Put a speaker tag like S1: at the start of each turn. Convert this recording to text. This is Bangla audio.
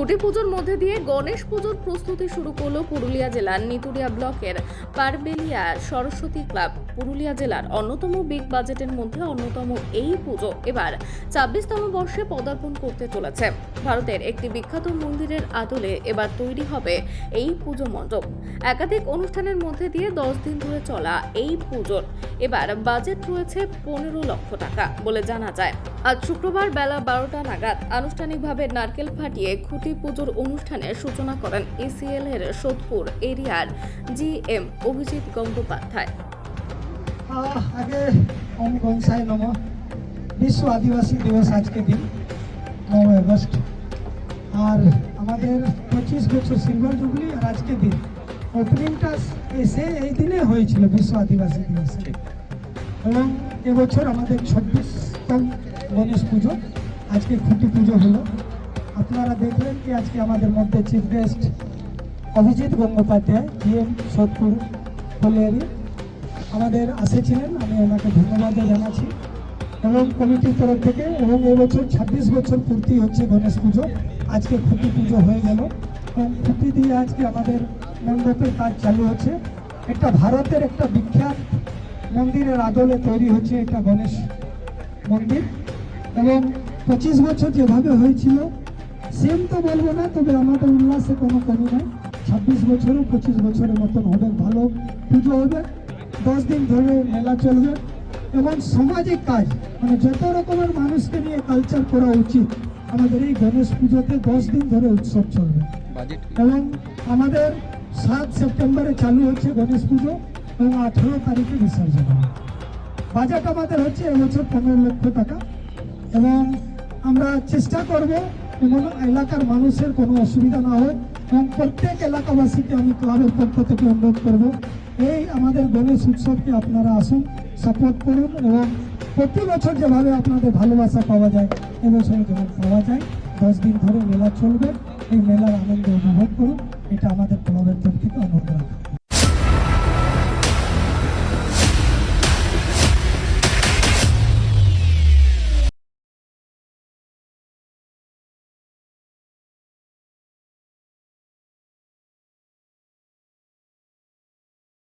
S1: খুঁটি পুজোর মধ্যে দিয়ে গণেশ পুজোর প্রস্তুতি শুরু করল পুরুলিয়া জেলার নিতুরিয়া ব্লকের পারবেলিয়া সরস্বতী ক্লাব। পুরুলিয়া জেলার অন্যতম বিগ বাজেটের মধ্যে অন্যতম এই পুজো এবার ছাব্বিশতম বর্ষে পদার্পণ করতে চলেছে। ভারতের একটি বিখ্যাত মন্দিরের আদলে এবার তৈরি হবে এই পুজো মণ্ডপ। একাধিক অনুষ্ঠানের মধ্যে দিয়ে দশ দিন ধরে চলা এই পুজোর। এবার বাজেট রয়েছে পনেরো লক্ষ টাকা বলে জানা যায়। আজ শুক্রবার বেলা বারোটা নাগাদ আনুষ্ঠানিকভাবে নারকেল ফাটিয়ে খুঁটি পুজোর অনুষ্ঠানের সূচনা করেন এসিএল এর সোদপুর এরিয়ার জি এম অভিজিৎ গঙ্গোপাধ্যায়।
S2: আগে ওম গংসাই নম। বিশ্ব আদিবাসী দিবস আজকে দিন নয় আগস্ট। আর আমাদের পঁচিশ বছর সিলভার জুবলি আর আজকে দিন। ওপেনিংটা এসে এই দিনে হয়েছিল বিশ্ব আদিবাসী দিবস। এবং এবছর আমাদের ছব্বিশতম গণেশ পুজো। আজকে খুঁটি পুজো হলো। আপনারা দেখলেন কি আজকে আমাদের মধ্যে chief guest Abhijit Gangopadhyay GM Sodepur colliery আমাদের আসেছিলেন আমি ওনাকে ধন্যবাদ জানাচ্ছি। এবং কমিটির তরফ থেকে এবং এবছর ছাব্বিশ বছর পূর্তি হচ্ছে গণেশ পুজো। আজকে খুঁটি পুজো হয়ে গেল। এবং খুঁটি দিয়ে আজকে আমাদের মণ্ডপের কাজ চালু হচ্ছে। একটা ভারতের একটা বিখ্যাত মন্দিরের আদলে তৈরি হচ্ছে এটা গণেশ মন্দির। এবং পঁচিশ বছর যেভাবে হয়েছিল সেম তো বলব না তবে আমাদের উল্লাসে কোনো কমি নাই। ছাব্বিশ বছরও পঁচিশ বছরের মতন হবে ভালো পুজো হবে। দশ দিন ধরে মেলা চলবে। এবং সামাজিক কাজ মানে যত রকমের মানুষকে নিয়ে কালচার করা উচিত আমাদের এই গণেশ পুজোতে দশ দিন ধরে উৎসব চলবে। এবং আমাদের সাত সেপ্টেম্বরে চালু হচ্ছে গণেশ পুজো এবং আঠেরো তারিখে বিসর্জন। হবে বাজেট আমাদের হচ্ছে এবছর পনেরো লক্ষ টাকা। এবং আমরা চেষ্টা করব যেমন এলাকার মানুষের কোনো অসুবিধা না হয় এবং প্রত্যেক এলাকাবাসীকে আমি ক্লাবের পক্ষ থেকে অনুরোধ করব, এই আমাদের গণেশ উৎসবকে আপনারা আসুন সাপোর্ট করুন এবং প্রতি বছর যেভাবে আপনাদের ভালোবাসা পাওয়া যায় এবছর যেমন পাওয়া যায়, দশ দিন ধরে মেলা চলবে, এই মেলার আনন্দ উপভোগ করুন, এটা আমাদের ক্লাবের তরফ থেকে অনুরোধ